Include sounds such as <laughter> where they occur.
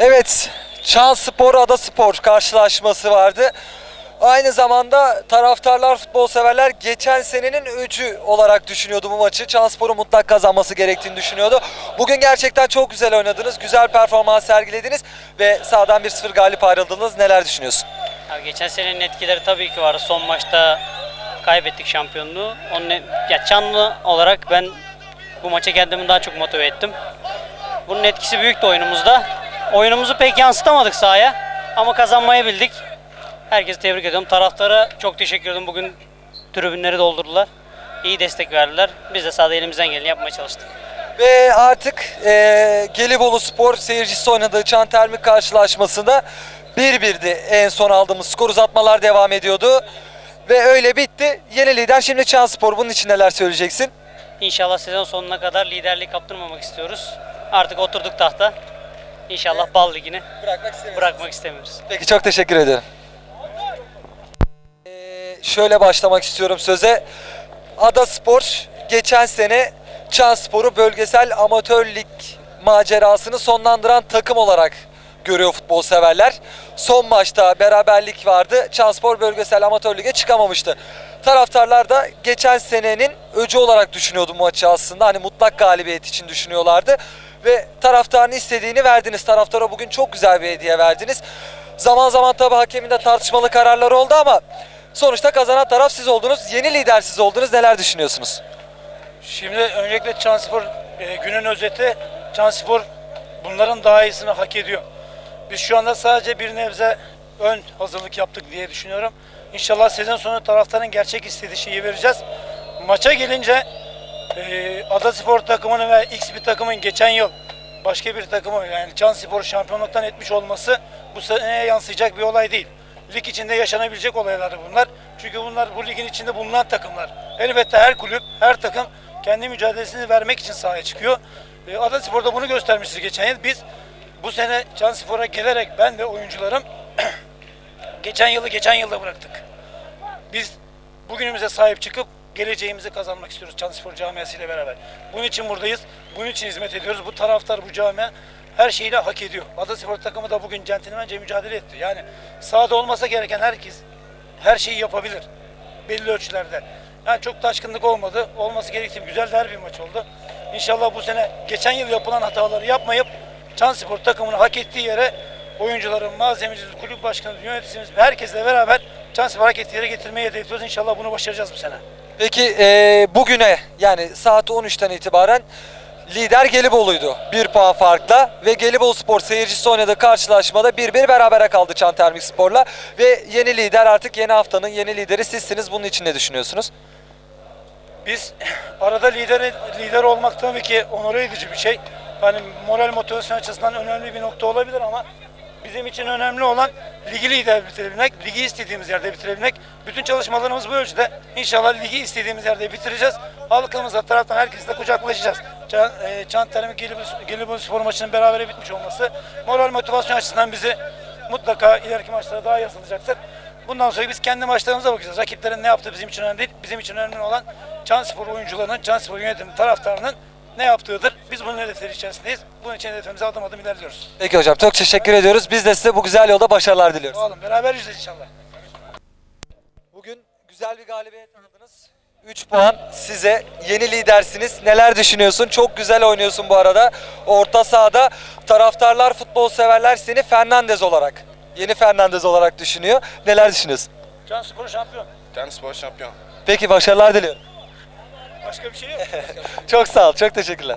Evet, Çan Spor Ada Spor karşılaşması vardı. Aynı zamanda taraftarlar, futbol severler geçen senenin öcü olarak düşünüyordu bu maçı. Çan Spor'un mutlak kazanması gerektiğini düşünüyordu. Bugün gerçekten çok güzel oynadınız, güzel performans sergilediniz ve sağdan 1-0 galip ayrıldınız. Neler düşünüyorsun? Abi geçen senenin etkileri tabii ki var. Son maçta kaybettik şampiyonluğu. Onun ya Çanlı olarak ben bu maça kendimi daha çok motive ettim. Bunun etkisi büyüktü oyunumuzda. Oyunumuzu pek yansıtamadık sahaya ama kazanmayı bildik. Herkesi tebrik ediyorum. Taraftara çok teşekkür ederim. Bugün tribünleri doldurdular. İyi destek verdiler. Biz de sahada elimizden geleni yapmaya çalıştık. Ve artık eee Gelibolu Spor seyircisi oynadığı Çan Termik karşılaşmasında 1-1'di en son aldığımız skor uzatmalar devam ediyordu. Ve öyle bitti. Yeni lider şimdi Çan Spor. Bunun için neler söyleyeceksin? İnşallah sezon sonuna kadar liderliği kaptırmamak istiyoruz. Artık oturduk tahta. İnşallah bal ligini Bırakmak istemiyorum. bırakmak istemiyoruz. Peki çok teşekkür ederim. Ee, şöyle başlamak istiyorum söze. Ada Spor geçen sene Çan Spor'u bölgesel amatör lig macerasını sonlandıran takım olarak görüyor futbol severler. Son maçta beraberlik vardı. Çan Spor bölgesel amatör lige çıkamamıştı. Taraftarlar da geçen senenin öcü olarak düşünüyordu maçı aslında. Hani mutlak galibiyet için düşünüyorlardı. Ve taraftarın istediğini verdiniz. Taraftara bugün çok güzel bir hediye verdiniz. Zaman zaman tabii hakemin de tartışmalı kararları oldu ama sonuçta kazanan taraf siz oldunuz. Yeni lider siz oldunuz. Neler düşünüyorsunuz? Şimdi öncelikle Çanspor e, günün özeti Çanspor bunların daha iyisini hak ediyor. Biz şu anda sadece bir nebze ön hazırlık yaptık diye düşünüyorum. İnşallah sezon sonu taraftarın gerçek istediği şeyi vereceğiz. Maça gelince e, Adaspor takımının ve X bir takımın geçen yıl başka bir takımı yani Çanspor şampiyonluktan etmiş olması bu seneye yansıyacak bir olay değil. Lig içinde yaşanabilecek olaylar bunlar. Çünkü bunlar bu ligin içinde bulunan takımlar. Elbette her kulüp, her takım kendi mücadelesini vermek için sahaya çıkıyor. E, Adaspor'da bunu göstermiştir geçen yıl. Biz bu sene Çanspor'a gelerek ben ve oyuncularım geçen yılı geçen yılda bıraktık. Biz bugünümüze sahip çıkıp geleceğimizi kazanmak istiyoruz Çanspor camiası ile beraber. Bunun için buradayız. Bunun için hizmet ediyoruz. Bu taraftar, bu camia her şeyiyle hak ediyor. Adaspor takımı da bugün centilmence mücadele etti. Yani sahada olmasa gereken herkes her şeyi yapabilir. Belli ölçülerde. Yani çok taşkınlık olmadı. Olması gerektiği güzel derbi maç oldu. İnşallah bu sene geçen yıl yapılan hataları yapmayıp Çanspor takımını hak ettiği yere oyuncuların, malzemecimiz, kulüp başkanı, yöneticimiz herkesle beraber hak ettiği yere getirmeyi hedefliyoruz. İnşallah bunu başaracağız bu sene. Peki eee, bugüne yani saat 13'ten itibaren lider Gelibolu'ydu. Bir puan farkla ve Gelibolu Spor seyircisi oynadığı karşılaşmada 1-1 berabere kaldı Çan Termik Spor'la. Ve yeni lider artık yeni haftanın yeni lideri sizsiniz. Bunun için ne düşünüyorsunuz? Biz arada lider lider olmak tabii ki onur edici bir şey. Hani moral motivasyon açısından önemli bir nokta olabilir ama bizim için önemli olan ligi lider bitirebilmek, ligi istediğimiz yerde bitirebilmek. Bütün çalışmalarımız bu ölçüde. İnşallah ligi istediğimiz yerde bitireceğiz. Halkımızla taraftan herkesle kucaklaşacağız. Çan, e, Gelibolu Spor maçının berabere bitmiş olması moral motivasyon açısından bizi mutlaka ileriki maçlara daha yazılacaktır. Bundan sonra biz kendi maçlarımıza bakacağız. Rakiplerin ne yaptığı bizim için önemli değil. Bizim için önemli olan Çanspor oyuncularının, Çanspor yönetimi taraftarının ne yaptığıdır. Biz bunun hedefleri içerisindeyiz. Bunun için hedefimize adım adım ilerliyoruz. Peki hocam çok teşekkür ediyoruz. Biz de size bu güzel yolda başarılar diliyoruz. Sağ olun. Beraber yüzeceğiz inşallah. Bugün güzel bir galibiyet aldınız. 3 puan size. Yeni lidersiniz. Neler düşünüyorsun? Çok güzel oynuyorsun bu arada. Orta sahada taraftarlar, futbol severler seni Fernandez olarak, yeni Fernandez olarak düşünüyor. Neler düşünüyorsun? Çanspor şampiyon. Çanspor şampiyon. Peki başarılar diliyorum. Başka bir şey yok. <laughs> Çok sağ ol. Çok teşekkürler.